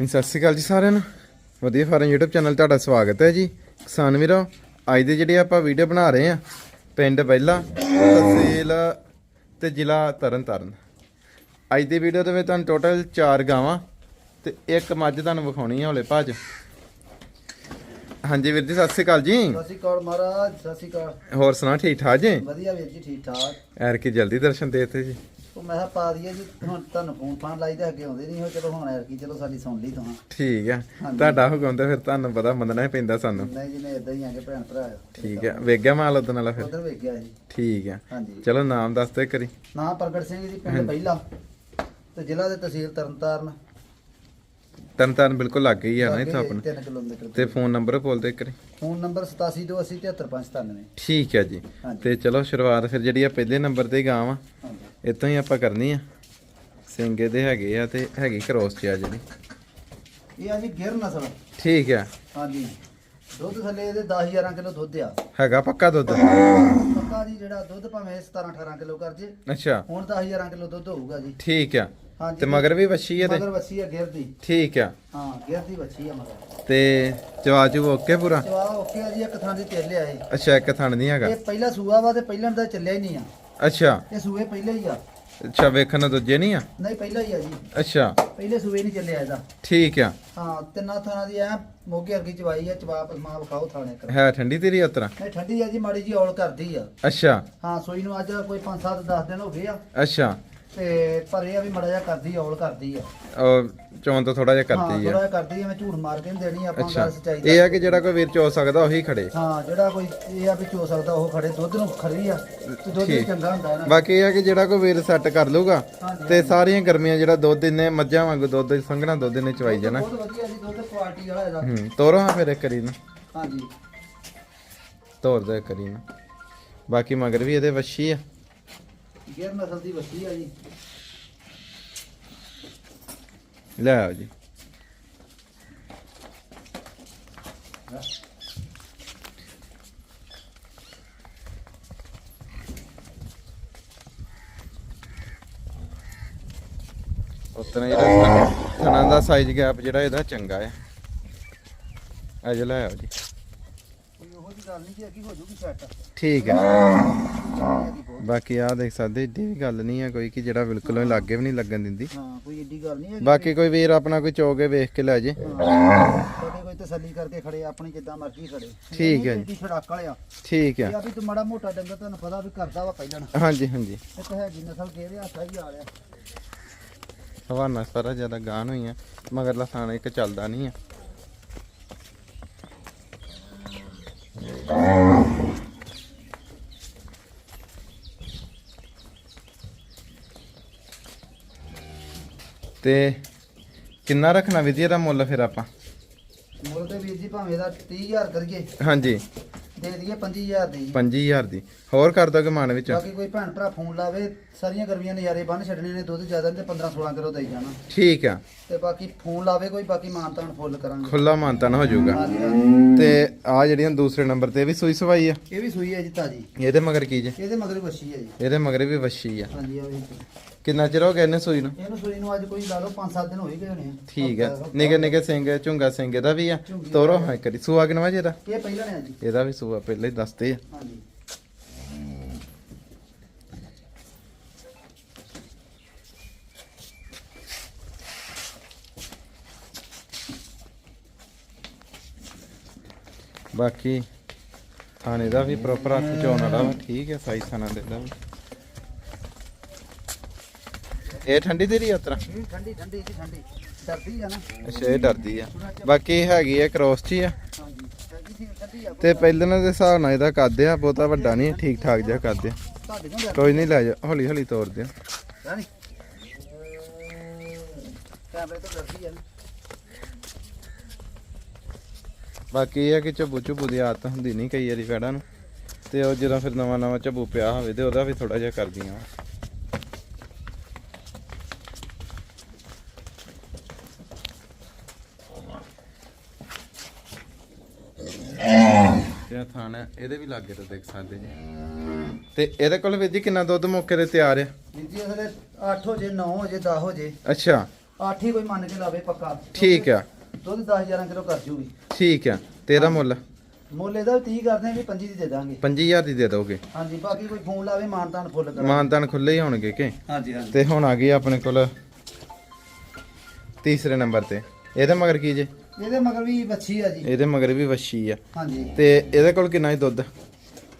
ਹਾਂਜੀ, ਸਤਿ ਸ਼੍ਰੀ ਅਕਾਲ ਜੀ ਸਾਰਿਆਂ ਨੂੰ। ਵਧੀਆ ਫਾਰਮ YouTube ਚੈਨਲ ਤੁਹਾਡਾ ਸਵਾਗਤ ਹੈ ਜੀ। ਕਿਸਾਨ ਵੀਰੋ ਅੱਜ ਦੀ ਜਿਹੜੀ ਆਪਾਂ ਵੀਡੀਓ ਬਣਾ ਰਹੇ ਆ ਪਿੰਡ ਬੈਲਾ ਤਹਿਸੀਲ ਤੇ ਜ਼ਿਲ੍ਹਾ ਤਰਨਤਾਰਨ। ਅੱਜ ਦੀ ਵੀਡੀਓ ਦੇ ਵਿੱਚ ਤੁਹਾਨੂੰ ਟੋਟਲ 4 ਗਾਵਾਂ ਤੇ ਇੱਕ ਮੱਝ ਤੁਹਾਨੂੰ ਵਿਖਾਉਣੀ ਹੈ ਹੌਲੇ ਭਾਜ ਹਾਂਜੀ ਵੀਰ ਜੀ ਸਤਿ ਸ਼੍ਰੀ ਅਕਾਲ ਜੀ। ਸਤਿ ਸ਼੍ਰੀ ਅਕਾਲ ਮਹਾਰਾਜ ਸਤਿ ਸ਼੍ਰੀ ਅਕਾਲ। ਹੋਰ ਸੁਣਾ ਠੀਕ ਠਾਕ ਜੀ? ਵਧੀਆ ਵੀਰ ਜੀ ਠੀਕ ਠਾਕ। ਐਰ ਕੀ ਜਲਦੀ ਦਰਸ਼ਨ ਦੇਤੇ ਜੀ। ਉਹ ਮੈਂ ਕਿਹਾ ਪਾ ਦਈਏ ਜੀ ਹੁਣ ਤੁਹਾਨੂੰ ਫੋਨ ਫਾਨ ਲਾਈ ਤੇ ਅੱਗੇ ਆਉਂਦੇ ਨਹੀਂ ਹੋ ਚਲੋ ਹੁਣ ਯਾਰ ਕੀ ਚਲੋ ਸਾਡੀ ਸੁਣ ਲਈ ਤੁਹਾਂ ਠੀਕ ਹੈ ਹਾਂਜੀ। ਤੁਹਾਡਾ ਹੁਕਮ ਤੇ ਫਿਰ ਤੁਹਾਨੂੰ ਪਤਾ ਮੰਨਣਾ ਹੀ ਪੈਂਦਾ ਸਾਨੂੰ। ਨਹੀਂ ਜੀ ਨੇ ਇਦਾਂ ਹੀ ਆਗੇ ਭੈਣ ਭਰਾ ਠੀਕ ਹੈ ਵੇਗਿਆ ਮਾਲ ਉਦੋਂ ਵਾਲਾ ਫਿਰ? ਉਧਰ ਵੇਖ ਗਿਆ ਜੀ। ਠੀਕ ਹੈ ਹਾਂਜੀ। ਚਲੋ ਨਾਮ ਦੱਸ ਦੇ ਕਰੀ ਨਾਂ ਪ੍ਰਗਟ ਸਿੰਘ ਜੀ ਪਿੰਡ ਪਹਿਲਾ ਤੇ ਜ਼ਿਲ੍ਹਾ ਦੇ ਤਹਿਸੀਲ ਤਰਨਤਾਰਨ। ਤਰਨਤਾਰਨ ਬਿਲਕੁਲ ਲੱਗ ਗਈ ਆ ਨਾ ਇੱਥੋਂ ਆਪਣਾ। ਤਿੰਨ ਕਿਲੋਮੀਟਰ ਤੇ ਫੋਨ ਨੰਬਰ ਬੋਲ ਦੇ ਕਰੀ ਫੋਨ ਨੰਬਰ 8728073597 ਠੀਕ ਹੈ ਜੀ। ਤੇ ਚਲੋ ਸ਼ੁਰੂਆਤ ਫਿਰ ਜਿਹੜੀ ਆ ਪਹਿਲੇ ਨੰਬਰ ਤੇ ਗਾਂ ਵਾ। ਇਤੋਂ ਹੀ ਆਪਾਂ ਕਰਨੀ ਆ। ਸਿੰਗੇ ਦੇ ਹੈਗੇ ਆ ਤੇ ਹੈਗੀ ਕ੍ਰੋਸ ਚ ਆ ਜਿਹੜੀ। ਇਹ ਆ ਜੀ ਗਿਰ ਨਸਲ। ਠੀਕ ਹੈ ਹਾਂਜੀ। ਦੁੱਧ ਥੱਲੇ ਇਹਦੇ 10 11 ਕਿਲੋ ਦੁੱਧ ਆ। ਹੈਗਾ ਪੱਕਾ ਦੁੱਧ। ਪੱਕਾ ਜੀ ਜਿਹੜਾ ਦੁੱਧ ਭਾਵੇਂ 17 18 ਕਿਲੋ ਕਰ ਜੇ। ਅੱਛਾ। ਹੁਣ 10 11 ਕਿਲੋ ਦੁੱਧ ਹੋਊਗਾ ਜੀ। ਠੀਕ ਆ। ਹਾਂਜੀ ਤੇ ਮਗਰ ਵੀ ਵੱਛੀ ਆ ਤੇ? ਮਗਰ ਵੱਛੀ ਆ ਗਿਰ ਦੀ ਠੀਕ ਆ। ਹਾਂ ਗਿਰ ਦੀ ਵੱਛੀ ਆ ਮਗਰ। ਤੇ ਜਵਾਜੂ ਓਕੇ ਪੂਰਾ? ਜਵਾਬ ਓਕੇ ਆ ਜੀ ਇੱਕ ਥਾਂ ਦੀ ਤੇਲ ਲਿਆ ਇਹ ਅੱਛਾ ਇੱਕ ਥਣ ਨਹੀਂ ਹੈਗਾ। ਇਹ ਪਹਿਲਾ ਸੂਆ ਵਾ ਤੇ ਪਹਿਲਾਂ ਦਾ ਚੱਲਿਆ ਹੀ ਨਹੀਂ ਆ। ਅੱਛਾ। ਇਹ ਸੂਏ ਪਹਿਲੇ ਹੀ ਆ। ਅੱਛਾ ਵੇਖਣ ਨੂੰ ਦੂਜੇ ਨਹੀਂ ਆ? ਨਹੀਂ ਪਹਿਲਾ ਹੀ ਆ ਜੀ। ਅੱਛਾ। ਪਹਿਲੇ ਸੂਏ ਨਹੀਂ ਚੱਲਿਆ ਇਹਦਾ। ਠੀਕ ਆ। ਹਾਂ ਤਿੰਨਾਂ ਥਾਂ ਦੀ ਆ ਮੋਗੇ ਵਰਗੀ ਚਵਾਈ ਆ ਚਵਾਪ ਮਾਂ ਵਿਖਾਓ ਥਾਣੇ ਕਰ। ਹੈ ਠੰਡੀ ਤੇਰੀ ਉਤਰਾ ਨਹੀਂ ਠੰਡੀ ਆ ਜੀ ਮਾੜੀ ਜੀ ਔਲ ਕਰਦੀ ਆ। ਅੱਛਾ। ਹਾਂ ਸੂਈ ਨੂੰ ਅੱਜ ਕੋਈ 5-7 10 ਦਿਨ ਹੋ ਗਏ ਆ। ਅੱਛਾ। ਤੇ ਪਰ ਇਹ ਆ ਵੀ ਮੜਾ ਜਾ ਕਰਦੀ ਔਲ ਕਰਦੀ ਆ। ਉਹ ਚੋਣ ਤੋਂ ਥੋੜਾ ਜਿਹਾ ਕਰਦੀ ਥੋੜਾ ਆ ਜਿਹਾ ਕਰਦੀ ਆ ਮੈਂ ਝੂਠ ਮਾਰ ਕੇ ਨਹੀਂ ਦੇਣੀ ਆਪਾਂ ਅੱਛਾ। ਗੱਲ ਸੱਚਾਈ ਇਹ ਆ ਕਿ ਜਿਹੜਾ ਕੋਈ ਵੀਰ ਚੋ ਸਕਦਾ ਉਹੀ ਖੜੇ। ਹਾਂ ਜਿਹੜਾ ਕੋਈ ਇਹ ਆ ਵੀ ਚੋ ਸਕਦਾ ਉਹ ਖੜੇ ਦੁੱਧ ਨੂੰ ਖਰੀ ਆ ਤੇ ਦੁੱਧ ਵੀ ਠੀਕ। ਚੰਗਾ ਹੁੰਦਾ ਹੈ ਨਾ। ਬਾਕੀ ਇਹ ਆ ਕਿ ਜਿਹੜਾ ਕੋਈ ਵੀਰ ਸੈੱਟ ਕਰ ਲੂਗਾ ਹਾਂਜੀ, ਤੇ ਸਾਰੀਆਂ ਗਰਮੀਆਂ ਜਿਹੜਾ ਦੁੱਧ ਦਿੰਨੇ ਮੱਝਾਂ ਵਾਂਗੂ ਦੁੱਧ ਸੰਘਣਾ ਦੁੱਧ ਨੇ ਚਵਾਈ ਜਾਣਾ। ਬਹੁਤ ਵਧੀਆ ਜੀ ਦੁੱਧ ਕੁਆਲਿਟੀ ਵਾਲਾ ਇਹਦਾ। ਹੂੰ ਤੋਰੋ ਹਾਂ ਫਿਰ ਇੱਕ ਕਰੀ ਨੂੰ ਹਾਂਜੀ। ਤੋਰ ਦੇ ਕਰੀ ਨੂੰ ਬਾਕੀ ਮਗਰ ਵੀ ਇਹਦੇ ਵੱਛੀ ਆ। ਗੇਰ ਨਸਲ ਦੀ ਵੱਛੀ ਆ ਜੀ। ਲੈ ਆਓ ਜੀ। ਉਤਨਾ ਜਿਹੜਾ ਥਣਾ ਦਾ ਸਾਈਜ਼ ਗੈਪ ਜਿਹੜਾ ਇਹਦਾ ਚੰਗਾ ਹੈ ਅਜ ਲੈ ਆਓ ਜੀ। ਕੋਈ ਉਹੋ ਜੀ ਗੱਲ ਨਹੀਂ ਕਿ ਅੱਗੇ ਹੋ ਜੂਗੀ ਸੈੱਟ ਠੀਕ ਹੈ ਬਾਕੀ ਆ ਦੇਖ ਸਕਦੇ ਏਡੀ ਵੀ ਗੱਲ ਨਹੀਂ ਹੈ ਕੋਈ ਕਿ ਜਿਹੜਾ ਬਿਲਕੁਲ ਹੀ ਲਾਗੇ ਵੀ ਨਹੀਂ ਲੱਗਣ ਦਿੰਦੀ। ਹਾਂ ਕੋਈ ਏਡੀ ਗੱਲ ਨਹੀਂ ਹੈ। ਬਾਕੀ ਕੋਈ ਵੀਰ ਆਪਣਾ ਕੋਈ ਚੋਕੇ ਵੇਖ ਕੇ ਲੈ ਜੇ। ਕਦੇ ਕੋਈ ਤਸੱਲੀ ਕਰਕੇ ਖੜੇ ਆਪਣੀ ਜਿੱਦਾਂ ਮਰਜ਼ੀ ਖੜੇ। ਠੀਕ ਹੈ ਜੀ। ਏਡੀ ਛੜਾਕ ਵਾਲਿਆ ਠੀਕ ਇਹ ਹੈ ਆ ਵੀ ਤੂੰ ਮਾੜਾ ਮੋਟਾ ਡੰਗਰ ਤੁਹਾਨੂੰ ਪਤਾ ਵੀ ਕਰਦਾ ਵਾ ਪਹਿਲਾਂ। ਹਾਂਜੀ ਹਾਂਜੀ। ਇੱਕ ਹੈਗੀ ਨਸਲ ਕੇ ਰਿਹਾ ਸਹੀ ਆ ਰਿਹਾ। ਹਵਾਨਾ ਸਾਰਾ ਜ਼ਿਆਦਾ ਗਾਨ ਹੋਈਆਂ ਮਗਰ ਲਸਾਨ ਇੱਕ ਚੱਲਦਾ ਨਹੀਂ ਆ। ਤੇ ਕਿੰਨਾ ਰੱਖਣਾ ਵਿਧੀ ਇਹਦਾ ਮੁੱਲ ਫਿਰ ਆਪਾਂ? ਮੁੱਲ ਤੇ ਵੀਰ ਜੀ ਭਾਵੇਂ ਇਹਦਾ 30000 ਕਰੀਏ। ਹਾਂਜੀ। ਦੇ ਦਈਏ 25000 ਦੀ। 25000 ਦੀ। ਹੋਰ ਕਰ ਦੋਗੇ ਮਾਨ ਵਿੱਚ? ਬਾਕੀ ਕੋਈ ਭੈਣ ਭਰਾ ਫੋਨ ਲਾਵੇ ਸਾਰੀਆਂ ਗਰਮੀਆਂ ਨਜ਼ਾਰੇ ਬੰਨ ਛੱਡਣੇ ਨੇ ਦੁੱਧ ਜ਼ਿਆਦਾ ਤੇ 15 16 ਕਿਲੋ ਦੇਈ ਜਾਣਾ। ਠੀਕ ਆ। ਤੇ ਬਾਕੀ ਫੋਨ ਲਾਵੇ ਕੋਈ ਬਾਕੀ ਮਾਨਤਾਨ ਫੁੱਲ ਕਰਾਂਗੇ। ਖੁੱਲਾ ਮਾਨਤਨ ਹੋ ਜਾਊਗਾ। ਤੇ ਆ ਜਿਹੜੀਆਂ ਦੂਸਰੇ ਨੰਬਰ ਤੇ ਇਹ ਵੀ ਸੂਈ ਸਵਾਈ ਆ? ਇਹ ਵੀ ਸੂਈ ਹੈ ਜੀ ਤਾਜੀ। ਇਹਦੇ ਮਗਰ ਕੀ ਜੇ? ਇਹਦੇ ਮਗਰ ਵੱਛੀ ਹੈ ਜੀ। ਇਹਦੇ ਮਗਰ ਵੀ ਵੱਛੀ ਆ। ਹਾਂਜੀ ਆ ਵੀ ਕਿੰਨਾ ਚਿਰ ਹੋ ਗਿਆ ਇਹਨੇ ਸੂਈ ਨੂੰ? ਇਹਨੂੰ ਸੂਈ ਨੂੰ ਅੱਜ ਕੋਈ ਲਾ ਲਓ 5-7 ਦਿਨ ਹੋਈ ਗਏ ਹੋਣੇ ਆ। ਠੀਕ ਹੈ। ਹਫ਼ਤਾ- ਨਿੱਕੇ ਨਿੱਕੇ ਸਿੰਘ ਝੁੰਗਾ ਸਿੰਘ ਇਹਦਾ ਵੀ ਆ। ਝੁੰਗੀ ਤੋਰੋ ਹਾਂ ਕਰੀ ਸੂਆ ਕਿਨਵਾ ਜੀ ਇਹਦਾ ਇਹ ਪਹਿਲਾਂ ਨੇ ਆ ਜੀ ਇਹਦਾ ਵੀ ਸੂਆ ਪਹਿਲਾਂ ਹੀ ਦੱਸਦੇ ਆ। ਹਾਂਜੀ। ਬਾਕੀ ਥਾਣੇ ਦਾ ਵੀ ਪ੍ਰੋਪਰ ਹੱਥ ਚੋਣ ਵਾਲਾ ਵਾ। ਠੀਕ ਹੈ ਸਾਈ ਥਾਣਾ ਦੇ ਦਾ ਵੀ। ਇਹ ਠੰਡੀ ਤੇਰੀ ਯਾਤਰਾ? ਠੰਡੀ ਠੰਡੀ ਜੀ ਠੰਡੀ। ਡਰਦੀ ਆ ਨਾ। ਅੱਛਾ ਇਹ ਡਰਦੀ ਆ। ਬਾਕੀ ਹੈਗੀ ਆ ਕ੍ਰੋਸ ਚ ਆ। ਤੇ ਪਹਿਲਾਂ ਦੇ ਹਿਸਾਬ ਨਾਲ ਇਹਦਾ ਕੱਦ ਆ ਬਹੁਤਾ ਵੱਡਾ ਨਹੀਂ ਠੀਕ ਠਾਕ ਜਿਹਾ ਕੋਲ ਕੋਈ ਨਹੀਂ ਲੈ ਜਾ ਹੌਲੀ ਹੌਲੀ ਤੋਰ ਦਿਓ। ਬਾਕੀ ਇਹ ਆ ਕਿ ਝੱਬੂ ਝੁੱਬੂ ਦੀ ਆਦਤ ਹੁੰਦੀ ਨਹੀਂ ਕਈ ਵਾਰੀ ਫੈੜਾਂ ਨੂੰ ਤੇ ਉਹ ਜਦੋਂ ਫਿਰ ਨਵਾਂ ਨਵਾਂ ਝੱਬੂ ਪਿਆ ਹੋਵੇ ਤੇ ਉਹਦਾ ਵੀ ਥੋੜਾ ਜਿਹਾ ਕਰਦੀਆਂ ਆਹ ਥਾਣ ਹੈ ਇਹਦੇ ਵੀ ਲਾਗੇ ਤੋਂ ਦੇਖ ਸਕਦੇ ਜੀ। ਤੇ ਇਹਦੇ ਕੋਲ ਵੀਰ ਜੀ ਕਿੰਨਾ ਦੁੱਧ ਮੌਕੇ ਤੇ ਤਿਆਰ ਵੀਰ ਜੀ ਅਸਲੇ 8 ਹੋ ਜੇ 9 ਹੋ ਜੇ 10 ਹੋ ਜੇ ਅੱਛਾ। ਅੱਠ ਹੀ ਕੋਈ ਮੰਨ ਕੇ ਲਾਵੇ ਪੱਕਾ। ਠੀਕ ਆ। ਦੁੱਧ 10 11 ਕਿਲੋ ਕਰ ਜੂਗੀ। ਠੀਕ ਆ। ਤੇਰਾ ਮੁੱਲ? ਮੁੱਲ ਇਹਦਾ 30 ਕਰਦੇ ਆ ਵੀ 25 ਦੀ ਦੇ ਦਾਂਗੇ। 5000 ਦੀ ਦੇ ਦੋਗੇ। ਹਾਂਜੀ ਬਾਕੀ ਕੋਈ ਫੋਨ ਲਾਵੇ ਮਾਨਤਾਨ ਫੁੱਲ ਕਰਾ ਮਾਨਤਾਨ ਖੁੱਲੇ ਹੀ ਹੋਣਗੇ ਕਿ? ਹਾਂਜੀ ਹਾਂਜੀ। ਤੇ ਹੁਣ ਆ ਗਈ ਆਪਣੇ ਕੋਲ ਤੀਸਰੇ ਨੰਬਰ ਤੇ। ਇਹਦੇ ਮਗਰ ਕੀ ਜੇ? ਇਹਦੇ ਮਗਰ ਵੀ ਵੱਛੀ ਆ ਜੀ। ਇਹਦੇ ਮਗਰ ਵੀ ਵੱਛੀ ਆ। ਹਾਂਜੀ। ਤੇ ਇਹਦੇ ਕੋਲ ਕਿੰਨਾ ਹੀ ਦੁੱਧ?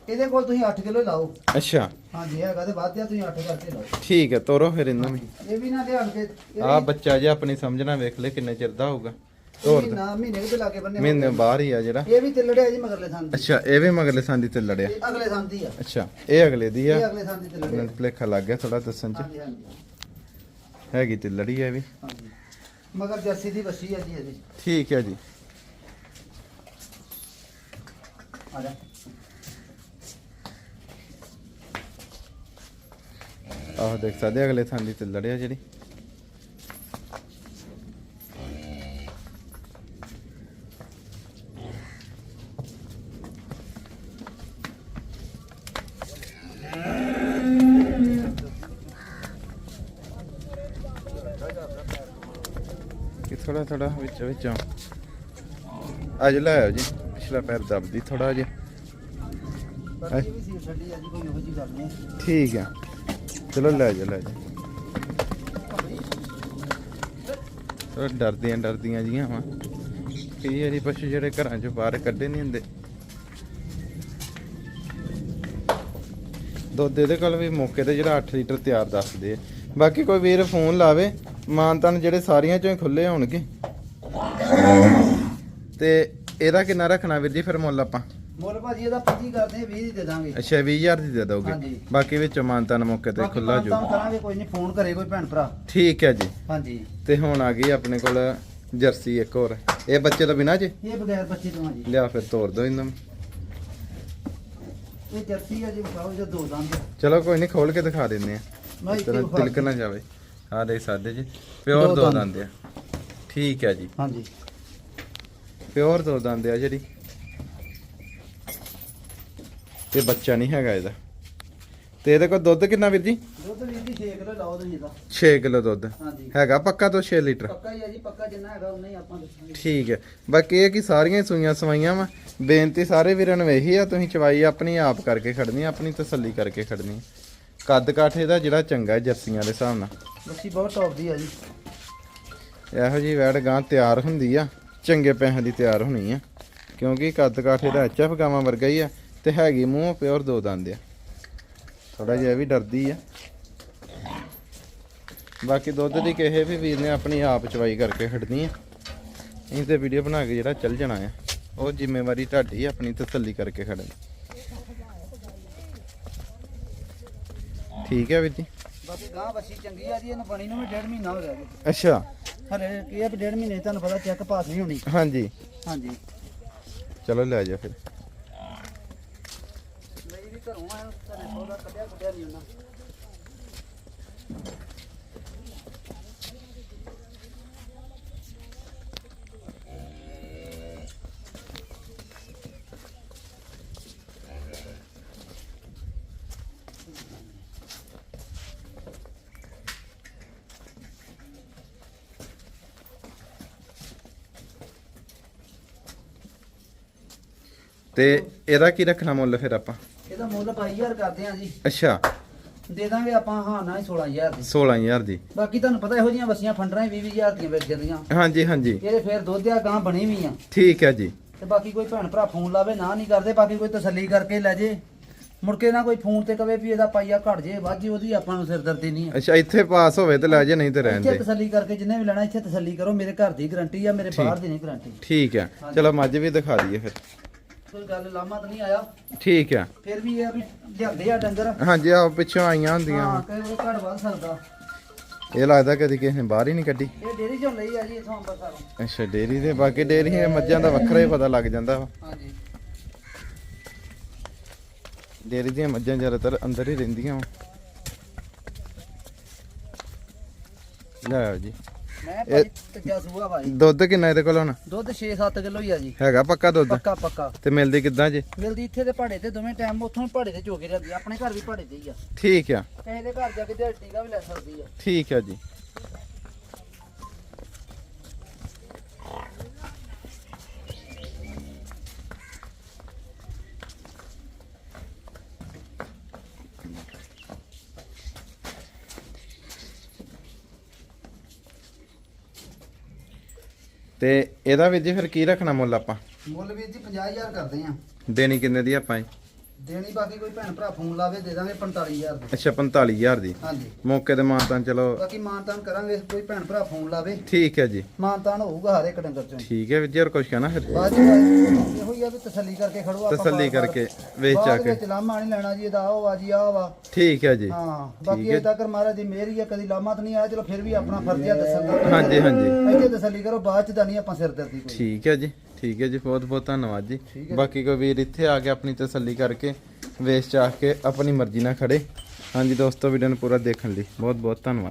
ਇਹਦੇ ਕੋਲ ਤੁਸੀਂ 8 ਕਿਲੋ ਲਾਓ। ਅੱਛਾ। ਹਾਂਜੀ ਹੈਗਾ ਤੇ ਵੱਧ ਆ ਤੁਸੀਂ 8 ਕਰਕੇ ਲਾਓ। ਠੀਕ ਹੈ ਤੋਰੋ ਫਿਰ ਇਹਨਾਂ ਨੂੰ। ਇਹ ਵੀ ਨਾ ਧਿਆਨ ਕੇ ਇਹ ਆ ਬੱਚਾ ਜੇ ਆਪਣੀ ਸਮਝਣਾ ਵੇਖ ਲੈ ਕਿੰਨੇ ਚਿਰ ਦਾ ਹੋਊਗਾ। ਤੋਰ ਵੀ ਦੇ। ਨਾ ਮਹੀਨੇ ਕੁ ਤੇ ਲਾਗੇ ਬੰਨੇ ਮਹੀਨੇ ਬਾਹਰ ਹੀ ਆ ਜਿਹੜਾ। ਇਹ ਵੀ ਤਿਲੜਿਆ ਜੀ ਮਗਰਲੇ ਥਾਂ ਦੀ ਅੱਛਾ ਇਹ ਵੀ ਮਗਰਲੇ ਸੰਦੀ ਤੇ ਲੜਿਆ ਇਹ ਅਗਲੇ ਥਾਂ ਦੀ ਆ। ਅੱਛਾ ਇਹ ਅਗਲੇ ਦੀ ਆ। ਇਹ ਅਗਲੇ ਥਾਂ ਦੀ ਤਿਲੜਿਆ। ਭੁਲੇਖਾ ਲੱਗ ਗਿਆ ਥੋੜਾ ਦੱਸਣ ਚ। ਹਾਂਜੀ ਹਾਂਜੀ। ਹੈਗੀ ਤੇ ਲੜੀ ਆ ਇਹ ਵੀ। ਹਾਂਜੀ। ਮਗਰ ਜਰਸੀ ਦੀ ਵੱਛੀ ਆ ਜੀ ਇਹਦੀ। ਠੀਕ ਹੈ ਜੀ। ਆ ਜਾ। ਆਹ ਦੇਖ ਸਕਦੇ ਅਗਲੇ ਥਾਂ ਦੀ ਤੇ ਲੜਿਆ ਜਿਹੜੀ। ਥੋੜਾ ਥੋੜਾ ਵਿੱਚ ਵਿੱਚ। ਅੱਜ ਲੈ ਆਓ ਜੀ ਪਿਛਲਾ ਪੈਰ ਦਬਦੀ ਥੋੜਾ ਜਿਹਾ। ਠੀਕ ਆ। ਚਲੋ ਲੈ ਜਾ ਲੈ ਜਾ ਥੋੜਾ ਡਰਦੀਆਂ ਡਰਦੀਆਂ ਜੀਆਂ ਵਾ। ਕਈ ਵਾਰੀ ਪਸ਼ੂ ਜਿਹੜੇ ਘਰਾਂ ਚੋਂ ਬਾਹਰ ਕੱਢੇ ਨਹੀਂ ਹੁੰਦੇ। ਦੁੱਧ ਇਹਦੇ ਕੋਲ ਵੀ ਮੌਕੇ ਤੇ ਜਿਹੜਾ 8 ਲੀਟਰ ਤਿਆਰ ਦੱਸਦੇ ਆ। ਬਾਕੀ ਕੋਈ ਵੀਰ ਫੋਨ ਲਾਵੇ। ਮਾਨਤਨ ਜਿਹੜੇ ਸਾਰੀਆਂ ਚੋਂ ਖੁੱਲੇ ਹੋਣਗੇ। ਤੇ ਇਹਦਾ ਕਿੰਨਾ ਰੱਖਣਾ ਵੀਰ ਜੀ ਫਿਰ ਮੁੱਲ ਆਪਾਂ? ਮੁੱਲ ਭਾਜੀ ਇਹਦਾ 25 ਕਰਦੇ ਆ 20 ਦੀ ਦੇ ਦਾਂਗੇ। ਅੱਛਾ 20000 ਦੀ ਦੇ ਦੋਗੇ। ਹਾਂਜੀ। ਬਾਕੀ ਵਿੱਚੋਂ ਮਾਨਤਨ ਮੌਕੇ ਤੇ ਬਾਕੀ ਖੁੱਲਾ ਜੋ ਮਾਨਤਾਨ ਕਰਾਂਗੇ ਕੋਈ ਨਹੀਂ ਫੋਨ ਕਰੇ ਕੋਈ ਭੈਣ ਭਰਾ। ਠੀਕ ਹੈ ਜੀ। ਹਾਂਜੀ। ਤੇ ਹੁਣ ਆ ਗਈ ਆਪਣੇ ਕੋਲ ਜਰਸੀ ਇੱਕ ਹੋਰ। ਇਹ ਬੱਚੇ ਤੋਂ ਬਿਨਾਂ ਜੀ? ਇਹ ਬਗੈਰ ਬੱਚੇ ਤੋਂ ਆ ਜੀ। ਲਿਆ ਫਿਰ ਤੋੜ ਦੋ ਇਹਨਾਂ। ਨੂੰ ਇਹ ਜਰਸੀ ਆ ਜੀ ਵਿਖਾਓ ਜੇ ਦੋ ਦੰਦ। ਚਲੋ ਕੋਈ ਨਹੀਂ ਖੋਲ ਕੇ ਦਿਖਾ ਦਿੰਦੇ ਆ ਮੈਂ ਇਸ ਤਰ੍ਹਾਂ ਤਿਲਕ ਨਾ ਜਾਵੇ। ਆ ਦੇਖ ਸਕਦੇ ਜੀ ਪਿਓਰ ਦੋ ਦੋ ਦੰਦ। ਆ। ਠੀਕ ਹੈ ਜੀ। ਹਾਂਜੀ। ਪਿਓਰ ਦੋ ਦੰਦ ਆ ਜਿਹੜੀ। ਤੇ ਬੱਚਾ ਨਹੀਂ ਹੈਗਾ ਇਹਦਾ। ਤੇ ਇਹਦੇ ਕੋਲ ਦੁੱਧ ਕਿੰਨਾ ਵੀਰ ਜੀ? ਦੁੱਧ ਵੀਰ ਜੀ 6 ਕਿਲੋ ਲਾਓ ਤੁਸੀਂ ਇਹਦਾ। 6 ਕਿਲੋ ਦੁੱਧ। ਹਾਂਜੀ। ਹੈਗਾ ਪੱਕਾ ਤੋਂ 6 ਲੀਟਰ? ਪੱਕਾ ਹੀ ਆ ਜੀ ਪੱਕਾ ਜਿੰਨਾ ਹੈਗਾ ਉਨਾ ਹੀ ਆਪਾਂ ਦੱਸਾਂਗੇ। ਠੀਕ ਹੈ ਬਾਕੀ ਇਹ ਕਿ ਸਾਰੀਆਂ ਹੀ ਸੂਈਆਂ ਸਵਾਈਆਂ ਵਾ। ਬੇਨਤੀ ਸਾਰੇ ਵੀਰਾਂ ਨੂੰ ਇਹੀ ਆ ਤੁਸੀਂ ਚਵਾਈ ਆਪਣੀ ਆਪ ਕਰਕੇ ਖੜਨੀ ਆਪਣੀ ਤਸੱਲੀ ਕਰਕੇ ਖੜਨੀ। ਕੱਦ ਕਾਠੇ ਦਾ ਜਿਹੜਾ ਚੰਗਾ ਜਰਸੀਆਂ ਦੇ ਹਿਸਾਬ ਨਾਲ। ਲੱਸੀ ਬਹੁਤ ਟੌਪ ਦੀ ਆ ਜੀ। ਇਹੋ ਜੀ ਵੈੜ ਗਾਂ ਤਿਆਰ ਹੁੰਦੀ ਆ ਚੰਗੇ ਪੈਸਿਆਂ ਦੀ ਤਿਆਰ ਹੋਣੀ ਆ ਕਿਉਂਕਿ ਕੱਦ ਕਾਠੇ ਦਾ ਐਚਐਫ ਗਾਵਾਂ ਵਰਗਾ ਹੀ ਆ ਤੇ ਹੈਗੀ ਮੂੰਹ ਪਿਓਰ ਦੋ ਦੰਦ ਆ। ਥੋੜਾ ਜਿਹਾ ਵੀ ਡਰਦੀ ਆ। ਬਾਕੀ ਦੁੱਧ ਦੀ ਕਿਸੇ ਵੀ ਵੀਰ ਨੇ ਆਪਣੀ ਆਪ ਚਵਾਈ ਕਰਕੇ ਖੜਨੀ ਆ। ਇਹ ਤੇ ਵੀਡੀਓ ਬਣਾ ਕੇ ਜਿਹੜਾ ਚੱਲ ਜਾਣਾ ਆ ਉਹ ਜ਼ਿੰਮੇਵਾਰੀ ਤੁਹਾਡੀ ਆਪਣੀ ਤਸੱਲੀ ਕਰਕੇ ਖੜਨੀ ਠੀਕ ਹੈ ਵੀਰ ਜੀ। ਬਾਕੀ ਗਾਂ ਬੱਸੀ ਚੰਗੀ ਆ ਜੀ ਇਹਨੂੰ ਬਣੀ ਨੂੰ ਵੀ ਡੇਢ ਮਹੀਨਾ ਹੋ ਗਿਆ ਜੀ। ਅੱਛਾ। ਹਲੇ ਕੀ ਆ ਵੀ ਡੇਢ ਮਹੀਨੇ ਤੁਹਾਨੂੰ ਪਤਾ ਚੈੱਕ ਪਾਸ ਨਹੀਂ ਹੋਣੀ। ਹਾਂਜੀ। ਹਾਂਜੀ। ਚਲੋ ਲੈ ਜਾ ਫਿਰ। ਲਈ ਵੀ ਘਰੋਂ ਆ ਘਰੇ ਸੌਦਾ ਕੱਢਿਆ ਕੱਢਿਆ ਨਹੀਂ ਉਹਨਾਂ ਤੇ ਇਹਦਾ ਕੀ ਰੱਖਣਾ ਮੁੱਲ ਫਿਰ ਆਪਾਂ? ਇਹਦਾ ਮੁੱਲ 22000 ਕਰਦੇ ਆ ਜੀ। ਅੱਛਾ। ਦੇ ਦਾਂਗੇ ਆਪਾਂ ਹਾਂ ਨਾ ਹੀ 16000 ਦੀ। 16000 ਦੀ। ਬਾਕੀ ਤੁਹਾਨੂੰ ਪਤਾ ਇਹੋ ਜੀਆਂ ਬੱਸੀਆਂ ਫੰਡਰਾਂ ਹੀ 20000 ਦੀਆਂ ਵਿਕ ਜਾਂਦੀਆਂ ਹਾਂਜੀ ਹਾਂਜੀ। ਇਹਦੇ ਫੇਰ ਦੁੱਧ ਆ ਗਾਂ ਬਣੀ ਵੀ ਆ। ਠੀਕ ਹੈ ਜੀ। ਤੇ ਬਾਕੀ ਕੋਈ ਭੈਣ ਭਰਾ ਫੋਨ ਲਾਵੇ ਨਾ ਨਹੀਂ ਕਰਦੇ ਬਾਕੀ ਕੋਈ ਤਸੱਲੀ ਕਰਕੇ ਲੈ ਜੇ। ਮੁੜ ਕੇ ਨਾ ਕੋਈ ਫੋਨ ਤੇ ਕਵੇ ਵੀ ਇਹਦਾ ਪਾਈਆ ਘਟ ਜੇ ਵੱਧ ਜੇ ਉਹਦੀ ਆਪਾਂ ਨੂੰ ਸਿਰਦਰਦੀ ਨਹੀਂ ਹੈ ਅੱਛਾ ਇੱਥੇ ਪਾਸ ਹੋਵੇ ਤੇ ਲੈ ਜਾ ਨਹੀਂ ਤੇ ਰਹਿਣ ਇੱਥੇ ਦੇ। ਤਸੱਲੀ ਕਰਕੇ ਜਿੰਨੇ ਵੀ ਲੈਣਾ ਇੱਥੇ ਤਸੱਲੀ ਕਰੋ। ਮੇਰੇ ਘਰ ਦੀ ਗਾਰੰਟੀ ਆ ਮੇਰੇ ਬਾਹਰ ਦੀ ਨਹੀਂ ਗਾਰੰਟੀ। ਠੀਕ ਹੈ। ਚਲੋ ਮੱਝ ਵੀ ਦਿਖਾ ਦਈਏ ਫਿਰ। ਕੋਈ ਗੱਲ ਲਾਮਾ ਤਾਂ ਨਹੀਂ ਆਇਆ। ਠੀਕ ਹੈ। ਫਿਰ ਵੀ ਇਹ ਆ ਵੀ ਲਿਆਂਦੇ ਆ ਡੰਗਰ। ਹਾਂਜੀ ਆ ਪਿੱਛੋਂ ਆਈਆਂ ਹੁੰਦੀਆਂ। ਹਾਂ। ਕਈ ਵਾਰ ਘੜ ਵੱਧ ਸਕਦਾ ਇਹ ਲੱਗਦਾ ਕਦੀ ਕਿਸੇ ਨੇ ਬਾਹਰ ਹੀ ਨਹੀਂ ਕੱਢੀ। ਇਹ ਡੇਰੀ ਚੋਂ ਲਈ ਆ ਜੀ ਇਥੋਂ ਅੰਬਰਸਰੋਂ। ਅੱਛਾ ਡੇਰੀ ਦੇ ਬਾਕੀ ਡੇਰੀ ਦੀਆਂ ਮੱਝਾਂ ਦਾ ਵੱਖਰਾ ਹੀ ਪਤਾ ਲੱਗ ਜਾਂਦਾ ਵਾ। ਹਾਂਜੀ। ਡੇਰੀ ਦੀਆਂ ਮੱਝਾਂ ਜ਼ਿਆਦਾਤਰ ਅੰਦਰ ਹੀ ਰਹਿੰਦੀਆਂ ਵਾ। ਲੈ ਆਓ ਜੀ। ਮੈਂ ਭਾਜੀ ਤੀਜਾ ਸੂਆ ਭਾਈ ਦੁੱਧ ਕਿੰਨਾ ਇਹਦੇ ਕੋਲ ਹੁਣ? ਦੁੱਧ 6-7 ਕਿਲੋ ਹੀ ਆ ਜੀ। ਹੈਗਾ ਪੱਕਾ ਦੁੱਧ? ਪੱਕਾ ਪੱਕਾ। ਤੇ ਮਿਲਦੀ ਕਿੱਦਾਂ ਜੀ? ਮਿਲਦੀ ਇੱਥੇ ਦੇ ਪਹਾੜੇ ਤੇ ਦੋਵੇਂ ਟਾਈਮ ਉੱਥੋਂ ਪਹਾੜੇ ਤੇ ਜਾਂਦੀ ਆ। ਆਪਣੇ ਘਰ ਵੀ ਪਹਾੜੇ ਤੇ ਹੀ ਆ। ਠੀਕ ਆ। ਕਿਸੇ ਦੇ ਘਰ ਜਾ ਕੇ ਦਿਹਾੜੀ ਟੀਕਾ ਵੀ ਲੈ ਸਕਦੀ ਆ। ਠੀਕ ਆ ਜੀ। ਤੇ ਇਹਦਾ ਵੀਰ ਜੀ ਫਿਰ ਕੀ ਰੱਖਣਾ ਮੁੱਲ ਆਪਾਂ ਮੁੱਲ ਵੀਰ ਜੀ 50000 ਕਰਦੇ ਆ ਦੇਣੀ ਕਿੰਨੇ ਦੀ ਆਪਾਂ ਇਹ? ਦੇਣੀ ਬਾਕੀ ਕੋਈ ਭੈਣ ਭਰਾ ਫੋਨ ਲਾਵੇ ਦੇ ਦਾਂਗੇ 45000 ਦੀ। ਅੱਛਾ 45000 ਦੀ। ਹਾਂਜੀ। ਮੌਕੇ ਤੇ ਮਾਨਤਾਨ ਚਲੋ। ਬਾਕੀ ਮਾਨਤਾਨ ਕਰਾਂਗੇ ਕੋਈ ਭੈਣ ਭਰਾ ਫੋਨ ਲਾਵੇ। ਠੀਕ ਹੈ ਜੀ। ਮਾਨਤਾਨ ਹੋਊਗਾ ਹਰ ਇੱਕ ਡੰਗਰ ਚੋਂ। ਠੀਕ ਹੈ ਵੀਰ ਜੀ ਹੋਰ ਕੁਝ ਕਹਿਣਾ ਫਿਰ? ਬਾਅਦ ਚ ਇਹੋ ਹੀ ਆ ਵੀ ਤਸੱਲੀ ਕਰਕੇ ਖੜੋ ਆਪਾਂ ਤਸੱਲੀ। ਕਰਕੇ ਵੇਚ ਆ ਕੇ। ਵਿੱਚ ਲਾਮਾ ਨਹੀਂ ਲੈਣਾ ਜੀ ਇਹਦਾ ਆਹ ਵਾ ਜੀ ਆਹ ਵਾ। ਠੀਕ ਹੈ ਜੀ। ਹਾਂ ਬਾਕੀ। ਇਹ ਤੱਕ ਮਹਾਰਾਜ ਦੀ ਮਿਹਰ ਹੀ ਆ ਕਦੀ ਲਾਮਾ ਤਾਂ ਨਹੀਂ ਆਇਆ ਚਲੋ ਫਿਰ ਵੀ ਆਪਣਾ ਫਰਜ਼ ਆ ਦਾ ਹਾਂਜੀ ਹਾਂਜੀ। ਇੱਥੇ ਤਸੱਲੀ ਕਰੋ ਬਾਅਦ ਚ ਤਾਂ ਨਹੀਂ ਆਪਾਂ ਸਿਰਦਰਦੀ ਕੋਈ। ਠੀਕ ਹੈ ਜੀ। ਠੀਕ ਹੈ ਜੀ ਬਹੁਤ ਬਹੁਤ ਧੰਨਵਾਦ ਜੀ। ਬਾਕੀ ਕੋਈ ਵੀਰ ਇੱਥੇ ਆ ਕੇ ਆਪਣੀ ਤਸੱਲੀ ਕਰਕੇ ਵੇਚ ਚਾਹ ਕੇ ਆਪਣੀ ਮਰਜ਼ੀ ਨਾਲ ਖੜੇ। ਹਾਂਜੀ ਦੋਸਤੋ ਵੀਡੀਓ ਨੂੰ ਪੂਰਾ ਦੇਖਣ ਲਈ ਬਹੁਤ ਬਹੁਤ ਧੰਨਵਾਦ।